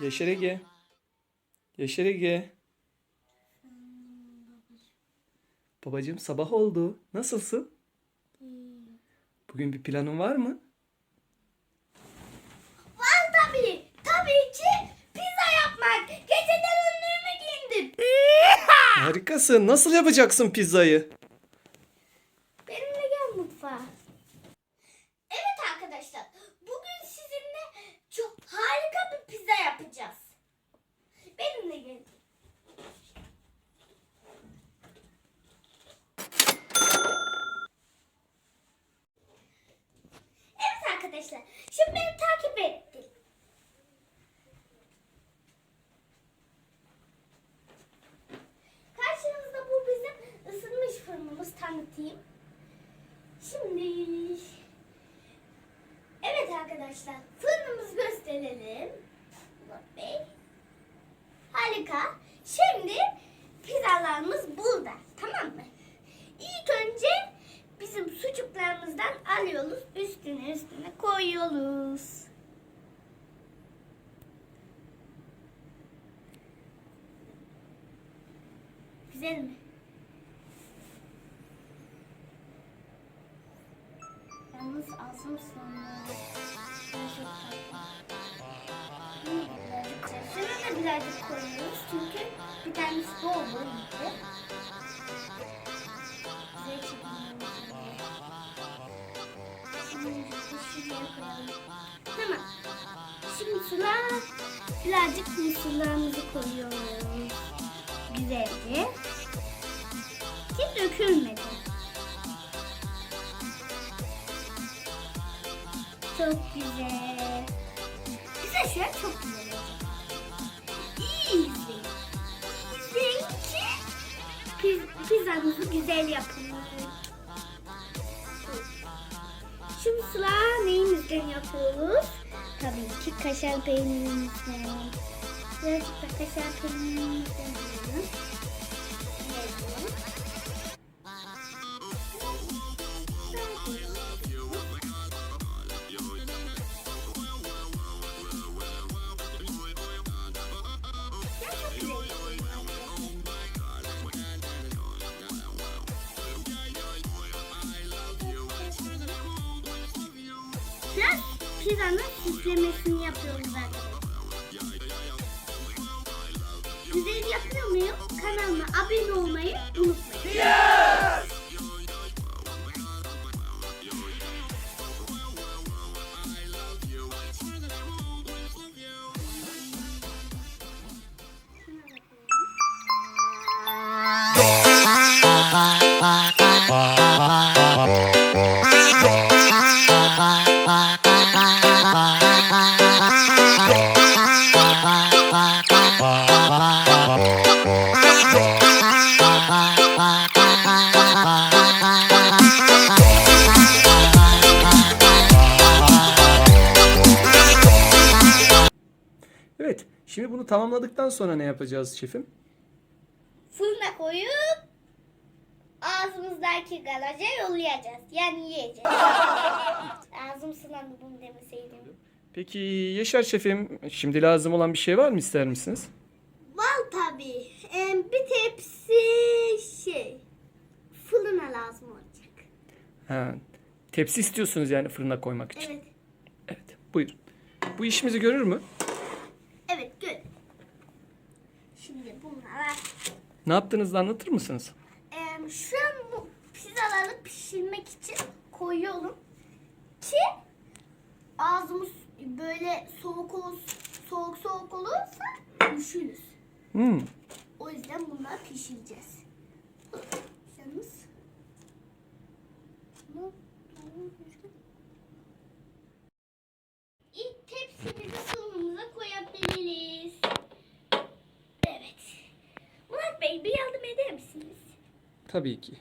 Yaşar Ege. Yaşar Ege. Babacığım sabah oldu. Nasılsın? Bugün bir planın var mı? Var tabii. Tabii ki pizza yapmak. Geceden önlüğümü giyindim. Harikasın. Nasıl yapacaksın pizzayı? Benimle gel mutfağa. Evet arkadaşlar. Bugün sizinle çok harika bir pizza yapacağız. Benimle gelin. Evet arkadaşlar. Şimdi beni takip edin. Karşınızda bu bizim ısınmış fırınımız tanıtayım. Şimdi Evet arkadaşlar fırınımızı gösterelim. Murat Bey. Harika. Şimdi pizzalarımız burada. Tamam mı? İlk önce bizim sucuklarımızdan alıyoruz. Üstüne üstüne koyuyoruz. Güzel mi? Yalnız ağzım sonra. Şunu da birazcık koyuyoruz Tamam. Şimdi sıra birazcık mısırlarımızı koyuyoruz. Güzelce. Ki dökülmedi. Çok güzel. Güzel şeyler çok güzel pizzamızı güzel yapın. Şimdi sıra neyimizden yapıyoruz? Tabii ki kaşar peynirimizden. Birazcık da kaşar peynirimizden yiyelim. Pizzanın süslemesini yapıyoruz arkadaşlar. Güzel yapıyor muyum? Kanalıma abone olmayı unutmayın. Evet. Şimdi bunu tamamladıktan sonra ne yapacağız şefim? Fırına koyup ağzımızdaki garaja yollayacağız. Yani yiyeceğiz. Ağzım sulandı bunu demeseydim. Peki Yaşar şefim şimdi lazım olan bir şey var mı ister misiniz? Var tabii. Ee, bir tepsi şey fırına lazım olacak. Ha, tepsi istiyorsunuz yani fırına koymak için. Evet. Evet. Buyurun. Bu işimizi görür mü? Evet gör. Şimdi bunlara Ne yaptığınızı anlatır mısınız? Ee, şu an bu pizzaları pişirmek için koyuyorum ki ağzımız böyle soğuk olsun, soğuk soğuk olursa üşürüz. Hmm. O yüzden bunları pişireceğiz. Yalnız bunu- İlk tepsimizi fırınımıza koyabiliriz. Evet. Murat Bey bir yardım eder misiniz? Tabii ki.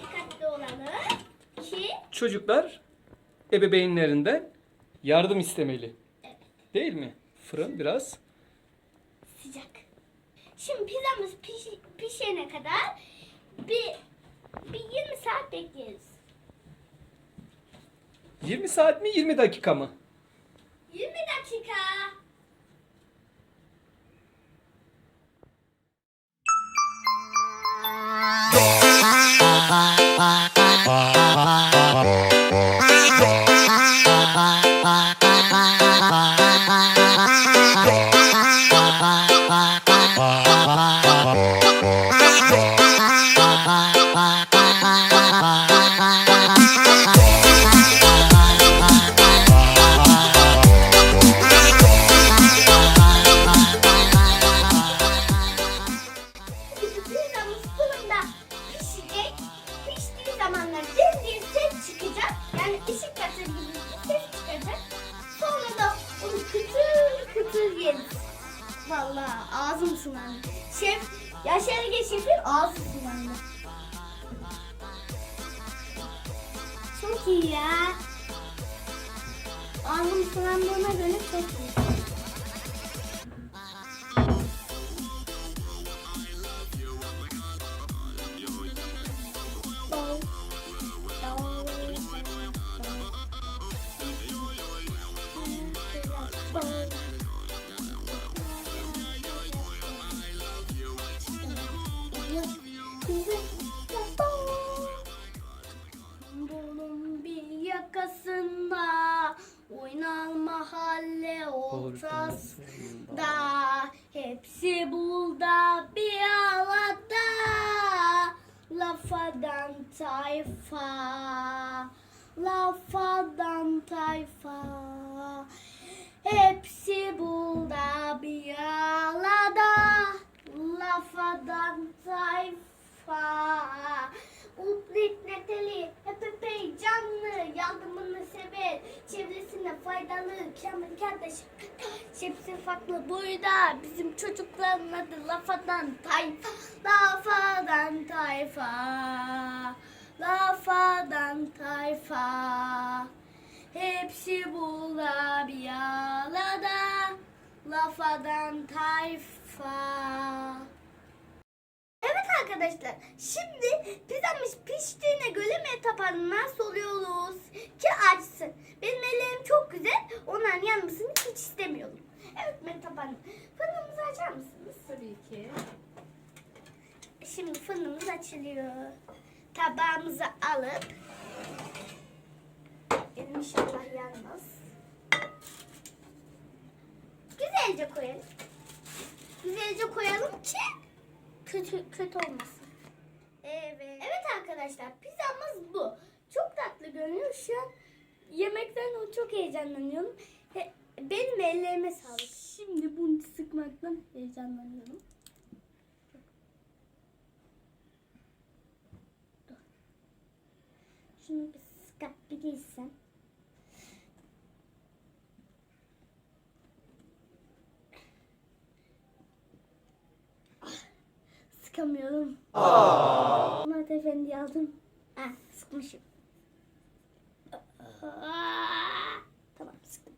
Dikkatli olalım ki Çocuklar ebeveynlerinden yardım istemeli. Değil mi? Fırın biraz. sıcak. Şimdi pizzamız piş- pişene kadar bir bir 20 saat bekleriz. 20 saat mi 20 dakika mı? Pizzamız Şef, Yaşar Ege şefin ağzı sulandı. Çok iyi ya. Ağzım sulandığına göre çok iyi. Ortasında hepsi burada bir arada lafadan tayfa lafadan tayfa. Hepsi burada bir arada lafadan tayfa. Uplit neteli epey canlı yardımını sever çevresine faydalı kendi kardeş hepsi farklı burada bizim çocukların adı lafadan tayfa lafadan tayfa lafadan tayfa. Hepsi burada bir lafadan tayfa arkadaşlar şimdi pizzamız piştiğine göre metapanına soluyoruz ki açsın. Benim ellerim çok güzel onların yanmasını hiç istemiyorum. Evet metapan fırınımızı açar mısınız? Tabii ki. Şimdi fırınımız açılıyor. Tabağımızı alıp elim inşallah yanmaz. Güzelce koyalım. Güzelce koyalım ki kötü kötü olmasın. Evet. Evet arkadaşlar pizzamız bu. Çok tatlı görünüyor şu an. Yemekten çok heyecanlanıyorum. He- Benim ellerime sağlık. Şimdi bunu sıkmaktan heyecanlanıyorum. Şunu bir sıkabilirsem. Sıkamıyorum. Murat Efendi aldım. Ha, sıkmışım. Aa, Tamam sıktım.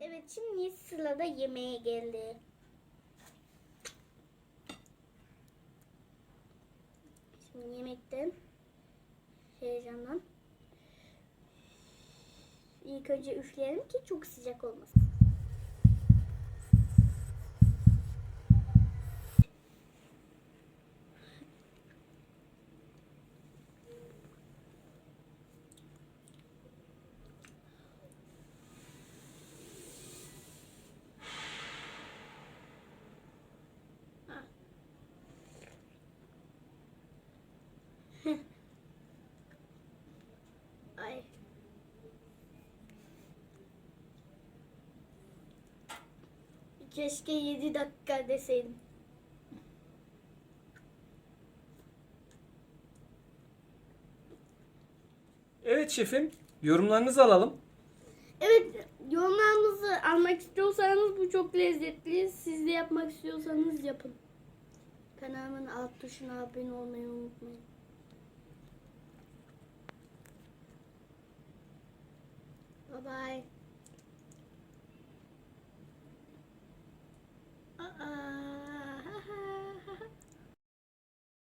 Evet şimdi sırada yemeğe geldi. Şimdi yemekten heyecandan ilk önce üfleyelim ki çok sıcak olmasın. Keşke 7 dakika deseydim. Evet şefim yorumlarınızı alalım. Evet, yorumlarınızı almak istiyorsanız bu çok lezzetli. Siz de yapmak istiyorsanız yapın. Kanalımın alt tuşuna abone olmayı unutmayın. Bye bye. Uh-uh.